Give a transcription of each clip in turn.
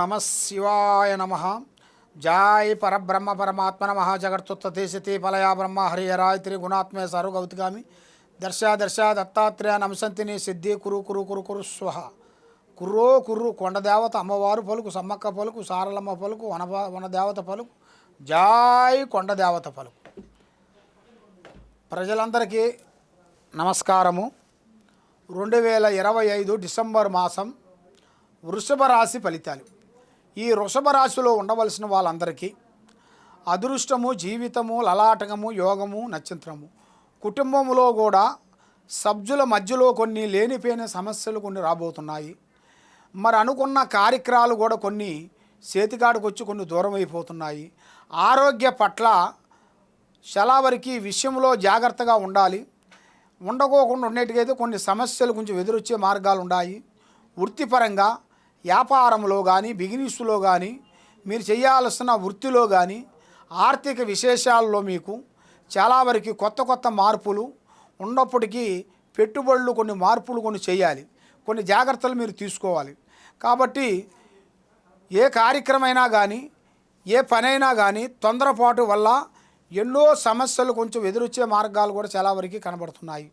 నమ శివాయ నమ. జాయ్ పరబ్రహ్మ పరమాత్మ నమ. జగత్తుత్తేశతి పలయా బ్రహ్మ హరిహరాయత్రి గుణాత్మే సరుగౌతిగామి దర్శ దర్శ దత్తాత్రేయ నమసంతిని సిద్ధి కురు కురు కురు కురు స్వహ కుర్రో కుర్రు కొండదేవత అమ్మవారు పలుకు సమ్మక్క పలుకు సారలమ్మ పలుకు వన వనదేవత పలుకు. జాయ్ కొండదేవత పలుకు. ప్రజలందరికీ నమస్కారము. రెండు వేల ఇరవై ఐదు డిసెంబర్ మాసం వృషభ రాశి ఫలితాలు. ఈ వృషభ రాశిలో ఉండవలసిన వాళ్ళందరికీ అదృష్టము జీవితము లలాటకము యోగము నక్షత్రము. కుటుంబంలో కూడా సభ్యుల మధ్యలో కొన్ని లేనిపోయిన సమస్యలు కొన్ని రాబోతున్నాయి. మరి అనుకున్న కార్యక్రమాలు కూడా కొన్ని చేతికాడికి వచ్చి కొన్ని దూరం అయిపోతున్నాయి ఆరోగ్య పట్ల చాలా వరకు విషయంలో జాగ్రత్తగా ఉండాలి. ఉండకోకుండా ఉండేటికైతే కొన్ని సమస్యలు కొంచెం ఎదురొచ్చే మార్గాలు ఉన్నాయి వృత్తిపరంగా వ్యాపారంలో కానీ బిజినెస్లో కానీ మీరు చేయాల్సిన వృత్తిలో కానీ ఆర్థిక విశేషాల్లో మీకు చాలా వరకు కొత్త కొత్త మార్పులు ఉన్నప్పటికీ పెట్టుబడులు కొన్ని మార్పులు కొన్ని చేయాలి. కొన్ని జాగ్రత్తలు మీరు తీసుకోవాలి. కాబట్టి ఏ కార్యక్రమైనా కానీ ఏ పనైనా కానీ తొందరపాటు వల్ల ఎన్నో సమస్యలు కొంచెం ఎదురొచ్చే మార్గాలు కూడా చాలా వరకు కనబడుతున్నాయి.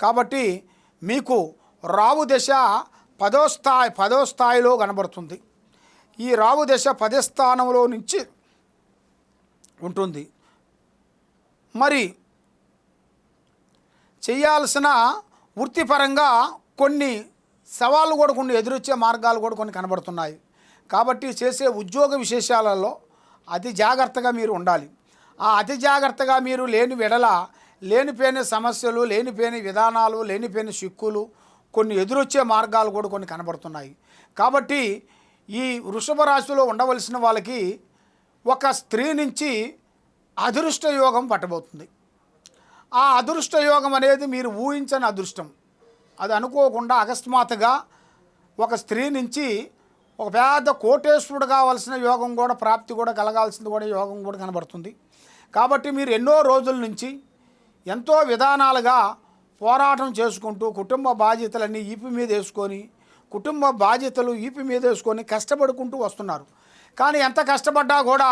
కాబట్టి మీకు రావు దశ పదో స్థాయి పదో స్థాయిలో కనబడుతుంది. ఈ రావు దశ పదే స్థానంలో నుంచి ఉంటుంది. మరి చేయాల్సిన వృత్తిపరంగా కొన్ని సవాళ్ళు కూడా కొన్ని ఎదురొచ్చే మార్గాలు కూడా కొన్ని కనబడుతున్నాయి. కాబట్టి చేసే ఉద్యోగ విశేషాలలో అతి జాగ్రత్తగా మీరు ఉండాలి. ఆ అతి జాగ్రత్తగా మీరు లేని వెడల లేనిపోయిన సమస్యలు లేనిపోయిన విధానాలు లేనిపోయిన చిక్కులు కొన్ని ఎదురొచ్చే మార్గాలు కూడా కొన్ని కనబడుతున్నాయి. కాబట్టి ఈ వృషభ రాశిలో ఉండవలసిన వాళ్ళకి ఒక స్త్రీ నుంచి అదృష్ట యోగం పట్టబోతుంది. ఆ అదృష్ట యోగం అనేది మీరు ఊహించని అదృష్టం. అది అనుకోకుండా అకస్మాత్తుగా ఒక స్త్రీ నుంచి ఒక పెద్ద కోటేశ్వరుడు కావాల్సిన యోగం కూడా ప్రాప్తి కూడా కలగాల్సింది కూడా యోగం కూడా కనబడుతుంది. కాబట్టి మీరు ఎన్నో రోజుల నుంచి ఎంతో విధానాలుగా పోరాటం చేసుకుంటూ కుటుంబ బాధ్యతలన్నీ ఈపి మీద వేసుకొని కుటుంబ బాధ్యతలు ఈపి మీద వేసుకొని కష్టపడుకుంటూ వస్తున్నారు. కానీ ఎంత కష్టపడ్డా కూడా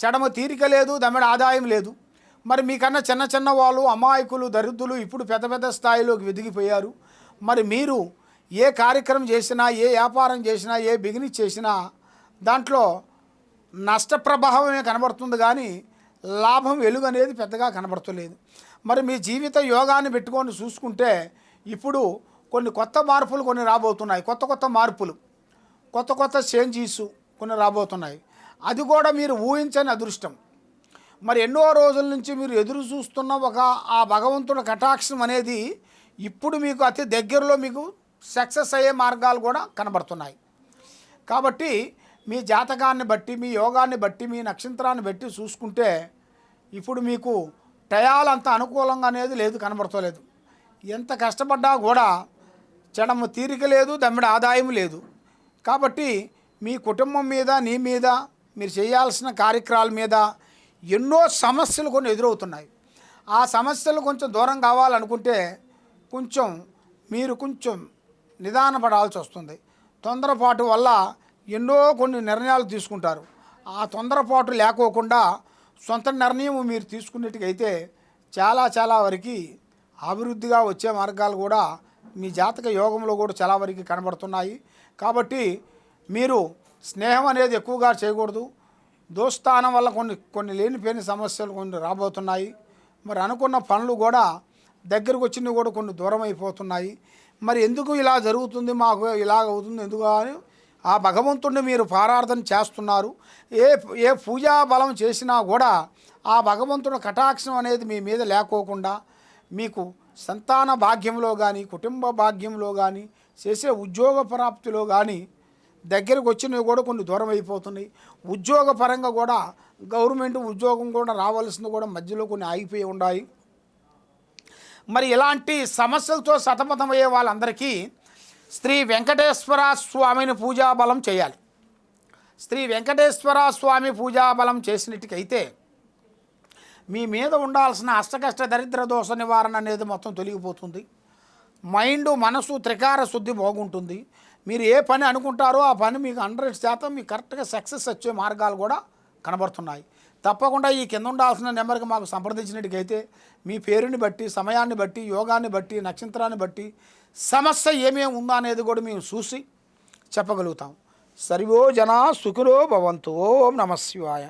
చెడమ తీరిక లేదు దమ్మెడ ఆదాయం లేదు. మరి మీకన్నా చిన్న చిన్న వాళ్ళు అమాయకులు దరిద్రులు ఇప్పుడు పెద్ద పెద్ద స్థాయిలోకి వెదిగిపోయారు. మరి మీరు ఏ కార్యక్రమం చేసినా ఏ వ్యాపారం చేసినా ఏ బిజినెస్ చేసినా దాంట్లో నష్ట ప్రభావమే కనబడుతుంది కానీ లాభం వెలుగు అనేది పెద్దగా కనబడతలేదు. మరి మీ జీవిత యోగాన్ని పెట్టుకొని చూసుకుంటే ఇప్పుడు కొన్ని కొత్త మార్పులు కొన్ని రాబోతున్నాయి. కొత్త కొత్త మార్పులు కొత్త కొత్త చేంజీస్ కొన్ని రాబోతున్నాయి. అది కూడా మీరు ఊహించని అదృష్టం. మరి ఎన్నో రోజుల నుంచి మీరు ఎదురు చూస్తున్న ఒక ఆ భగవంతుడి కటాక్షం అనేది ఇప్పుడు మీకు అతి దగ్గరలో మీకు సక్సెస్ అయ్యే మార్గాలు కూడా కనబడుతున్నాయి. కాబట్టి మీ జాతకాన్ని బట్టి మీ యోగాన్ని బట్టి మీ నక్షత్రాన్ని బట్టి చూసుకుంటే ఇప్పుడు మీకు టయాలు అనుకూలంగా అనేది లేదు కనబడతలేదు. ఎంత కష్టపడ్డా కూడా చెడము తీరిక లేదు దమ్మిడి ఆదాయం లేదు. కాబట్టి మీ కుటుంబం మీద నీ మీద మీరు చేయాల్సిన కార్యక్రమాల మీద ఎన్నో సమస్యలు కొన్ని ఎదురవుతున్నాయి. ఆ సమస్యలు కొంచెం దూరం కావాలనుకుంటే కొంచెం మీరు కొంచెం నిదానపడాల్సి వస్తుంది. తొందరపాటు వల్ల ఎన్నో కొన్ని నిర్ణయాలు తీసుకుంటారు. ఆ తొందరపాటు లేకోకుండా సొంత నిర్ణయం మీరు తీసుకున్నట్టుగైతే చాలా చాలా వరకు అభివృద్ధిగా వచ్చే మార్గాలు కూడా మీ జాతక యోగంలో కూడా చాలా వరకు కనబడుతున్నాయి. కాబట్టి మీరు స్నేహం అనేది ఎక్కువగా చేయకూడదు. దోస్తానం వల్ల కొన్ని కొన్ని లేనిపోయిన సమస్యలు కొన్ని రాబోతున్నాయి. మరి అనుకున్న పనులు కూడా దగ్గరకు వచ్చినవి కూడా కొన్ని దూరం అయిపోతున్నాయి మరి ఎందుకు ఇలా జరుగుతుంది? మాకు ఇలాగ అవుతుంది ఎందుకు అని ఆ భగవంతుడిని మీరు పారార్థన చేస్తున్నారు. ఏ ఏ పూజా బలం చేసినా కూడా ఆ భగవంతుడు కటాక్షం అనేది మీ మీద లేకోకుండా మీకు సంతాన భాగ్యంలో కానీ కుటుంబ భాగ్యంలో కానీ చేసే ఉద్యోగ ప్రాప్తిలో కానీ దగ్గరకు వచ్చినవి కూడా కొన్ని దూరం అయిపోతున్నాయి. ఉద్యోగపరంగా కూడా గవర్నమెంట్ ఉద్యోగం కూడా రావాల్సింది కూడా మధ్యలో కొన్ని ఆగిపోయి ఉన్నాయి. మరి ఇలాంటి సమస్యలతో సతమతమయ్యే వాళ్ళందరికీ శ్రీ వెంకటేశ్వర స్వామిని పూజాబలం చేయాలి. శ్రీ వెంకటేశ్వర స్వామి పూజాబలం చేసినట్టుకైతే మీ మీద ఉండాల్సిన అష్టకష్ట దరిద్ర దోష నివారణ అనేది మొత్తం తొలగిపోతుంది. మైండ్ మనసు త్రికార శుద్ధి బాగుంటుంది. మీరు ఏ పని అనుకుంటారో ఆ పని మీకు హండ్రెడ్ శాతం మీకు కరెక్ట్గా సక్సెస్ వచ్చే మార్గాలు కూడా కనబడుతున్నాయి. తప్పకుండా ఈ కింద ఉండాల్సిన నెంబర్కి మాకు సంప్రదించినట్టుకైతే మీ పేరుని బట్టి సమయాన్ని బట్టి యోగాన్ని బట్టి నక్షత్రాన్ని బట్టి సమస్య ఏమేమి ఉందా అనేది కూడా మేము చూసి చెప్పగలుగుతాం. సర్వో జనా సుఖిరో భవంతు ఓం నమ శివాయ.